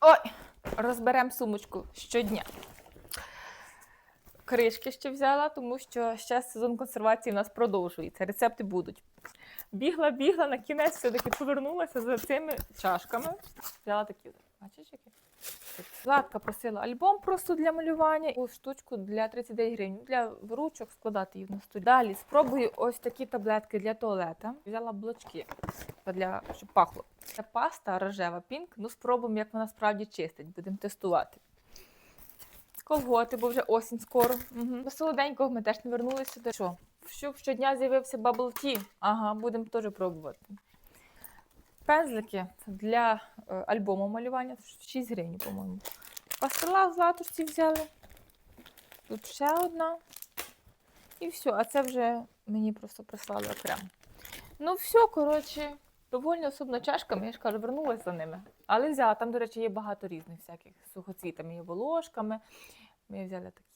Ой, розберемо сумочку щодня. Кришки ще взяла, тому що ще сезон консервації в нас продовжується. Рецепти будуть. Бігла, бігла, на кінець все-таки повернулася за цими чашками. Взяла такі. Бачиш, які? Златка просила альбом просто для малювання, і штучку для 39 гривень. Для ручок складати їх на столі. Далі спробую ось такі таблетки для туалета. Взяла блочки для щоб пахло. Це паста рожева пінк. Ну, спробуємо, як вона справді чистить. Будемо тестувати. Колготи, бо вже осінь скоро. Угу. До солоденького ми теж не вернулися сюди. Що? Щоб щодня з'явився tea. Ага, будемо теж пробувати. Пензлики для альбому малювання 6 гривень, по-моєму. Пастила в златушці взяли. Тут ще одна. І все. А це вже мені просто прислали окремо. Ну, все, коротше, доволі особно чашками, я ж кажу, вернулася за ними. Але взяла, там, до речі, є багато різних всяких сухоцвітами, є волошками. Ми взяли такі.